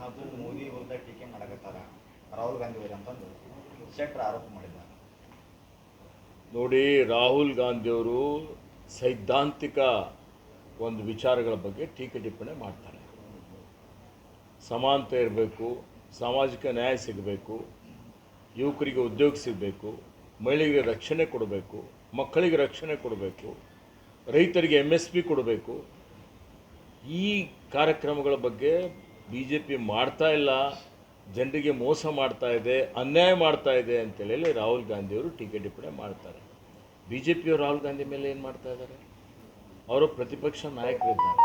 ಹಾಗೂ ಮೋದಿ ವಿರುದ್ಧ ಟೀಕೆ ಮಾಡಕತ್ತಾರ. ರಾಹುಲ್ ಗಾಂಧಿ ಅಂತಂದು ಶೆಟ್ಟರ್ ಆರೋಪ ಮಾಡಿದ್ದಾರೆ ನೋಡಿ, ರಾಹುಲ್ ಗಾಂಧಿಯವರು ಸೈದ್ಧಾಂತಿಕ ಒಂದು ವಿಚಾರಗಳ ಬಗ್ಗೆ ಟೀಕೆ ಟಿಪ್ಪಣಿ ಮಾಡ್ತಾರೆ. ಸಮಾನತೆ ಇರಬೇಕು, ಸಾಮಾಜಿಕ ನ್ಯಾಯ ಸಿಗಬೇಕು, ಯುವಕರಿಗೆ ಉದ್ಯೋಗ ಸಿಗಬೇಕು, ಮಹಿಳೆಯರಿಗೆ ರಕ್ಷಣೆ ಕೊಡಬೇಕು, ಮಕ್ಕಳಿಗೆ ರಕ್ಷಣೆ ಕೊಡಬೇಕು, ರೈತರಿಗೆ ಎಂ ಕೊಡಬೇಕು. ಈ ಕಾರ್ಯಕ್ರಮಗಳ ಬಗ್ಗೆ ಬಿ ಜೆ ಪಿ ಮಾಡ್ತಾ ಇಲ್ಲ, ಜನರಿಗೆ ಮೋಸ ಮಾಡ್ತಾ ಇದೆ, ಅನ್ಯಾಯ ಮಾಡ್ತಾ ಇದೆ ಅಂತೇಳಿ ರಾಹುಲ್ ಗಾಂಧಿಯವರು ಟೀಕೆ ಟಿಪ್ಪಣಿ ಮಾಡ್ತಾರೆ. ಬಿ ಜೆ ಪಿಯವರು ರಾಹುಲ್ ಗಾಂಧಿ ಮೇಲೆ ಏನು ಮಾಡ್ತಾ ಇದ್ದಾರೆ? ಅವರು ಪ್ರತಿಪಕ್ಷ ನಾಯಕರಿದ್ದಾರೆ.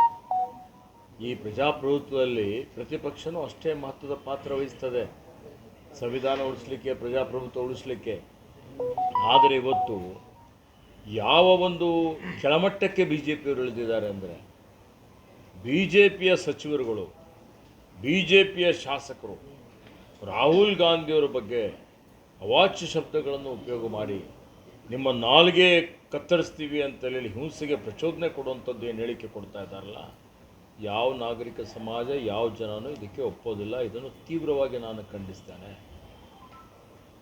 ಈ ಪ್ರಜಾಪ್ರಭುತ್ವದಲ್ಲಿ ಪ್ರತಿಪಕ್ಷನೂ ಅಷ್ಟೇ ಮಹತ್ವದ ಪಾತ್ರ ವಹಿಸ್ತದೆ. ಸಂವಿಧಾನ ಉಳಿಸ್ಲಿಕ್ಕೆ, ಪ್ರಜಾಪ್ರಭುತ್ವ ಉಳಿಸ್ಲಿಕ್ಕೆ. ಆದರೆ ಇವತ್ತು ಯಾವ ಒಂದು ಕೆಳಮಟ್ಟಕ್ಕೆ ಬಿ ಜೆ ಪಿಯವರು ಇಳಿದಿದ್ದಾರೆ ಅಂದರೆ ಬಿ ಜೆ ಪಿಯ ಸಚಿವರುಗಳು ಬಿ ಜೆ ಪಿಯ ಶಾಸಕರು ರಾಹುಲ್ ಗಾಂಧಿಯವರ ಬಗ್ಗೆ ಅವಾಚ್ಯ ಶಬ್ದಗಳನ್ನು ಉಪಯೋಗ ಮಾಡಿ ನಿಮ್ಮ ನಾಲ್ಗೆ ಕತ್ತರಿಸ್ತೀವಿ ಅಂತೇಳಿ ಹಿಂಸೆಗೆ ಪ್ರಚೋದನೆ ಕೊಡುವಂಥದ್ದು ಏನು ಹೇಳಿಕೆ ಕೊಡ್ತಾ ಇದ್ದಾರಲ್ಲ, ಯಾವ ನಾಗರಿಕ ಸಮಾಜ, ಯಾವ ಜನನೂ ಇದಕ್ಕೆ ಒಪ್ಪೋದಿಲ್ಲ. ಇದನ್ನು ತೀವ್ರವಾಗಿ ನಾನು ಖಂಡಿಸ್ತೇನೆ.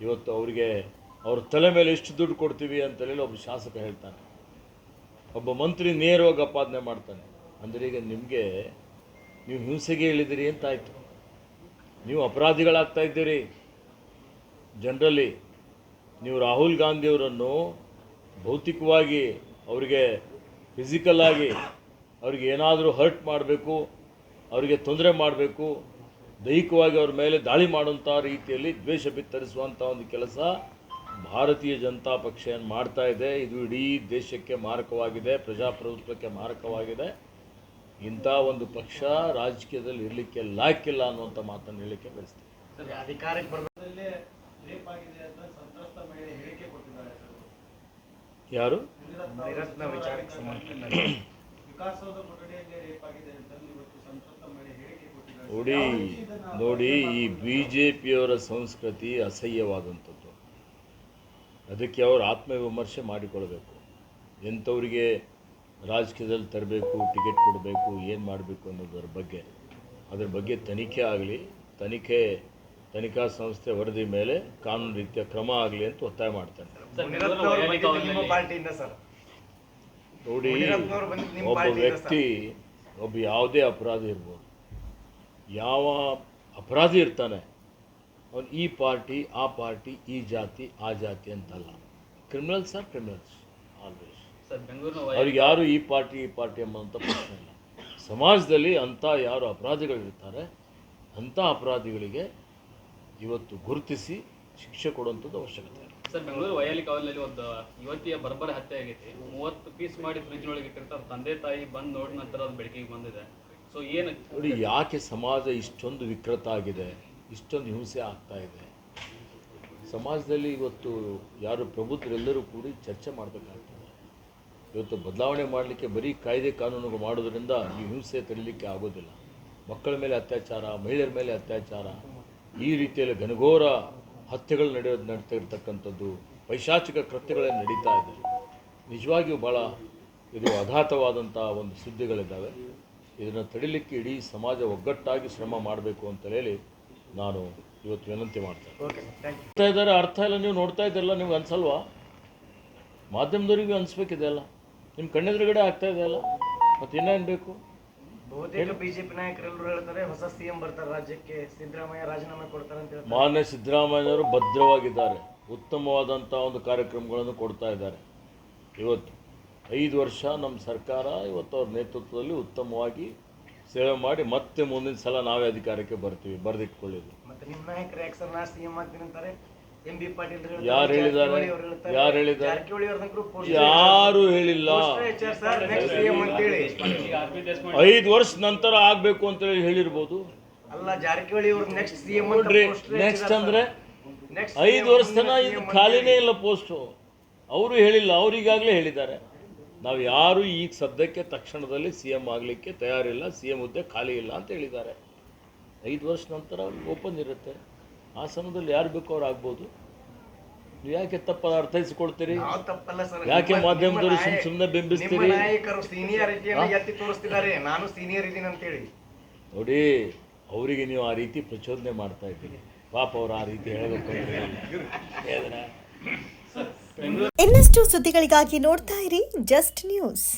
ಇವತ್ತು ಅವರಿಗೆ ಅವ್ರ ತಲೆ ಮೇಲೆ ಎಷ್ಟು ದುಡ್ಡು ಕೊಡ್ತೀವಿ ಅಂತೇಳಿ ಒಬ್ಬ ಶಾಸಕ ಹೇಳ್ತಾನೆ. ಒಬ್ಬ ಮಂತ್ರಿ ನೇರವಾಗಿ ಅಪಾದನೆ ಮಾಡ್ತಾನೆ. ಅಂದರೆ ಈಗ ನಿಮಗೆ ನೀವು ಹಿಂಸೆಗೆ ಇಳಿದಿರಿ ಅಂತಾಯಿತು. ನೀವು ಅಪರಾಧಿಗಳಾಗ್ತಾ ಇದ್ದೀರಿ. ಜನರಲಿ ನೀವು ರಾಹುಲ್ ಗಾಂಧಿಯವರನ್ನು ಭೌತಿಕವಾಗಿ ಅವರಿಗೆ ಫಿಸಿಕಲ್ಲಾಗಿ ಅವ್ರಿಗೆ ಏನಾದರೂ ಹರ್ಟ್ ಮಾಡಬೇಕು, ಅವರಿಗೆ ತೊಂದರೆ ಮಾಡಬೇಕು, ದೈಹಿಕವಾಗಿ ಅವ್ರ ಮೇಲೆ ದಾಳಿ ಮಾಡುವಂಥ ರೀತಿಯಲ್ಲಿ ದ್ವೇಷ ಬಿತ್ತರಿಸುವಂಥ ಒಂದು ಕೆಲಸ ಭಾರತೀಯ ಜನತಾ ಪಕ್ಷ ಏನು ಮಾಡ್ತಾ ಇದೆ, ಇದು ಇಡೀ ದೇಶಕ್ಕೆ ಮಾರಕವಾಗಿದೆ, ಪ್ರಜಾಪ್ರಭುತ್ವಕ್ಕೆ ಮಾರಕವಾಗಿದೆ. ಇಂಥ ಒಂದು ಪಕ್ಷ ರಾಜಕೀಯದಲ್ಲಿ ಇರಲಿಕ್ಕೆ ಲಾಯಕ್ಕಿಲ್ಲ ಅನ್ನುವಂಥ ಮಾತನ್ನು ಹೇಳಲಿಕ್ಕೆ ಬಯಸ್ತೀನಿ. ಅಧಿಕಾರಕ್ಕೆ ಬರ್ಬೇಕು ರೇಪ್ ಆಗಿದೆ ಅಂತ ಸಂತ್ರಸ್ತ ಮಹಿಳೆ ಹೇಳಿಕೆ ಕೊಟ್ಟಿದ್ದಾರೆ ಸರ್. ಯಾರು? ನೋಡಿ ನೋಡಿ ಈ ಬಿ ಜೆ ಪಿಯವರ ಸಂಸ್ಕೃತಿ ಅಸಹ್ಯವಾದಂಥದ್ದು. ಅದಕ್ಕೆ ಅವರು ಆತ್ಮವಿಮರ್ಶೆ ಮಾಡಿಕೊಳ್ಬೇಕು ಎಂಥವರಿಗೆ ರಾಜಕೀಯದಲ್ಲಿ ತರಬೇಕು ಟಿಕೆಟ್ ಕೊಡಬೇಕು ಏನು ಮಾಡಬೇಕು ಅನ್ನೋದರ ಬಗ್ಗೆ ಅದರ ಬಗ್ಗೆ ತನಿಖೆ ಆಗಲಿ ತನಿಖೆ ತನಿಖಾ ಸಂಸ್ಥೆ ವರದಿ ಮೇಲೆ ಕಾನೂನು ರೀತಿಯ ಕ್ರಮ ಆಗಲಿ ಅಂತ ಒತ್ತಾಯ ಮಾಡ್ತಾನೆ. ಮುನಿರತ್ನ ನಿಮ್ಮ ಪಾರ್ಟಿಯಿಂದ ಸರ್. ನೋಡಿ ನಿಮ್ಮ ಒಬ್ಬ ವ್ಯಕ್ತಿ ಒಬ್ಬ ಯಾವುದೇ ಅಪರಾಧಿ ಇರ್ಬೋದು ಯಾವ ಅಪರಾಧಿ ಇರ್ತಾನೆ ಅವನು ಈ ಪಾರ್ಟಿ ಆ ಪಾರ್ಟಿ ಈ ಜಾತಿ ಆ ಜಾತಿ ಅಂತಲ್ಲ. Criminals R criminals. ಆಲ್ವೇಸ್ ಅವ್ರಿಗೆ ಯಾರು ಈ ಪಾರ್ಟಿ ಈ ಪಾರ್ಟಿ ಎಂಬಂಥ ಪ್ರಶ್ನೆ ಇಲ್ಲ. ಸಮಾಜದಲ್ಲಿ ಅಂಥ ಯಾರು ಅಪರಾಧಿಗಳಿರ್ತಾರೆ ಅಂಥ ಅಪರಾಧಿಗಳಿಗೆ ಇವತ್ತು ಗುರುತಿಸಿ ಶಿಕ್ಷೆ ಕೊಡುವಂಥದ್ದು ಅವಶ್ಯಕತೆ ಇದೆ ಸರ್ ಬೆಂಗಳೂರು ವಯಾಲಿ ಕಾವಲಲ್ಲಿ ಒಂದು ಯುವತಿಯ ಬರ್ಬರ ಹತ್ಯೆ ಆಗೈತಿ. ಮೂವತ್ತು ಪೀಸ್ ಮಾಡಿ ಫ್ರಿಜ್ ಒಳಗೆ ಇಟ್ಟಿರ್ತಾರೆ. ತಂದೆ ತಾಯಿ ಬಂದು ನೋಡಿದ ನಂತರ ಅದು ಬೆಳಕಿಗೆ ಬಂದಿದೆ. ಸೊ ಏನು ನೋಡಿ ಯಾಕೆ ಸಮಾಜ ಇಷ್ಟೊಂದು ವಿಕೃತ ಆಗಿದೆ ಇಷ್ಟೊಂದು ಹಿಂಸೆ ಆಗ್ತಾ ಇದೆ? ಸಮಾಜದಲ್ಲಿ ಇವತ್ತು ಯಾರು ಪ್ರಬುದ್ಧರೆಲ್ಲರೂ ಕೂಡಿ ಚರ್ಚೆ ಮಾಡಬೇಕಾಗ್ತದೆ ಇವತ್ತು ಬದಲಾವಣೆ ಮಾಡಲಿಕ್ಕೆ ಬರೀ ಕಾಯ್ದೆ ಕಾನೂನುಗಳು ಮಾಡೋದ್ರಿಂದ ಈ ಹಿಂಸೆ ತಡೀಲಿಕ್ಕೆ ಆಗೋದಿಲ್ಲ. ಮಕ್ಕಳ ಮೇಲೆ ಅತ್ಯಾಚಾರ ಮಹಿಳೆಯರ ಮೇಲೆ ಅತ್ಯಾಚಾರ ಈ ರೀತಿಯಲ್ಲಿ ಘನಘೋರ ಹತ್ಯೆಗಳು ನಡೆಯೋದು ನಡೀತಾ ಇರತಕ್ಕಂಥದ್ದು ಪೈಶಾಚಿಕ ಕೃತ್ಯಗಳೇ ನಡೀತಾ ಇದೆ. ನಿಜವಾಗಿಯೂ ಭಾಳ ಇದು ಅಘಾತವಾದಂಥ ಒಂದು ಸುದ್ದಿಗಳಿದ್ದಾವೆ. ಇದನ್ನು ತಡಿಲಿಕ್ಕೆ ಇಡೀ ಸಮಾಜ ಒಗ್ಗಟ್ಟಾಗಿ ಶ್ರಮ ಮಾಡಬೇಕು ಅಂತ ಹೇಳಿ ನಾನು ಇವತ್ತು ವಿನಂತಿ ಮಾಡ್ತೇನೆ. ನೋಡ್ತಾ ಇದ್ದಾರೆ ಅರ್ಥ ಇಲ್ಲ ನೀವು ನೋಡ್ತಾ ಇದ್ದಲ್ಲ ನಿಮ್ಗೆ ಅನ್ಸಲ್ವಾ? ಮಾಧ್ಯಮದವರಿಗೂ ಅನಿಸ್ಬೇಕಿದೆ ಅಲ್ಲ. ನಿಮ್ಮ ಕಣ್ಣೆದುರುಗಡೆ ಆಗ್ತಾ ಇದೆ ಅಲ್ಲ? ಮತ್ತೆ ಇನ್ನೇನು ಬೇಕು? ಬಹುತೇಕ ಬಿಜೆಪಿ ನಾಯಕರೆಲ್ಲರೂ ಹೇಳ್ತಾರೆ ಹೊಸ ಸಿಎಂ ಬರ್ತಾರೆ ರಾಜ್ಯಕ್ಕೆ ಸಿದ್ದರಾಮಯ್ಯ ರಾಜೀನಾಮೆ ಕೊಡ್ತಾರೆ ಅಂತ ಹೇಳ್ತಾರೆ. ಮಾನ್ಯ ಸಿದ್ದರಾಮಯ್ಯನವರು ಭದ್ರವಾಗಿದ್ದಾರೆ. ಉತ್ತಮವಾದಂಥ ಒಂದು ಕಾರ್ಯಕ್ರಮಗಳನ್ನು ಕೊಡ್ತಾ ಇದ್ದಾರೆ. ಇವತ್ತು ಐದು ವರ್ಷ ನಮ್ಮ ಸರ್ಕಾರ ಇವತ್ತು ಅವ್ರ ನೇತೃತ್ವದಲ್ಲಿ ಉತ್ತಮವಾಗಿ ಸೇವೆ ಮಾಡಿ ಮತ್ತೆ ಮುಂದಿನ ಸಲ ನಾವೇ ಅಧಿಕಾರಕ್ಕೆ ಬರ್ತೀವಿ ಬರೆದಿಟ್ಕೊಳ್ಳಿದ್ರು ಮತ್ತೆ ನಿಮ್ಮ ನಾಯಕರು ಯಾಕೆ ಸರ್ ನಾ ಸಿಎಂ ಆಗ್ತೀನಿ ಅಂತಾರೆ? ಯಾರು ಹೇಳಿದ್ದಾರೆ? ಯಾರು ಹೇಳಿದ್ದಾರೆ? ಯಾರು ಹೇಳಿಲ್ಲ? ಐದು ವರ್ಷ ನಂತರ ಆಗಬೇಕು ಅಂತೇಳಿ ಹೇಳಿರ್ಬೋದು. ಅಲ್ಲ ಜಾರಕಿಹೊಳಿ ಅವ್ರು ನೆಕ್ಸ್ಟ್ ಸಿಎಂ ನೋಡ್ರಿ ನೆಕ್ಸ್ಟ್ ಅಂದ್ರೆ ನೆಕ್ಸ್ಟ್ ಐದು ವರ್ಷ ತನ ಇದು ಖಾಲಿನೇ ಇಲ್ಲ ಪೋಸ್ಟು ಅವರು ಹೇಳಿಲ್ಲ ಅವ್ರಿಗಾಗಲೇ ಹೇಳಿದ್ದಾರೆ. ನಾವು ಯಾರು ಈಗ ಸದ್ಯಕ್ಕೆ ತಕ್ಷಣದಲ್ಲಿ ಸಿ ಎಂ ಆಗಲಿಕ್ಕೆ ತಯಾರಿಲ್ಲ ಸಿ ಎಂ ಹುದ್ದೆ ಖಾಲಿ ಇಲ್ಲ ಅಂತ ಹೇಳಿದ್ದಾರೆ. ಐದು ವರ್ಷ ನಂತರ ಅವ್ರಿಗೆ ಓಪನ್ ಇರುತ್ತೆ. ಆ ಸಮಯದಲ್ಲಿ ಯಾರು ಬೇಕೋ ಅವ್ರು ಆಗ್ಬೋದು. ನೀವು ಯಾಕೆ ತಪ್ಪ ಅರ್ಥೈಸಿಕೊಳ್ತೀರಿ? ನಾವು ತಪ್ಪಲ್ಲ ಸರ್. ಯಾಕೆ ಮಾಧ್ಯಮದಲ್ಲಿ ಮಾಧ್ಯಮದವರು ನಿಮ್ಮ ಸುಮ್ ನಾಯ- ಸುಮ್ನೆ ಬಿಂಬಿಸ್ತೀರಿ? ನಿಮ್ಮ ನಾಯಕರು ಸೀನಿಯಾರಿಟಿಯನ್ನು ಎತ್ತಿ ತೋರಿಸ್ತಿದ್ದಾರೆ. ನಾನು ಸೀನಿಯರ್ ಇದ್ದೀನಿ ಅಂತೇಳಿ. ನೋಡಿ ಅವರಿಗೆ ನೀವು ಆ ರೀತಿ ಪ್ರಚೋದನೆ ಮಾಡ್ತಾ ಇದ್ದೀರಿ. ಪಾಪ ಅವ್ರು ಆ ರೀತಿ ಹೇಳಬೇಕು ಅಂತ. ಹೇಳಿದ್ರಾ? ಇನ್ನಷ್ಟು ಸುದ್ದಿಗಳಿಗಾಗಿ ನೋಡ್ತಾ ಇರಿ ಜಸ್ಟ್ ನ್ಯೂಸ್.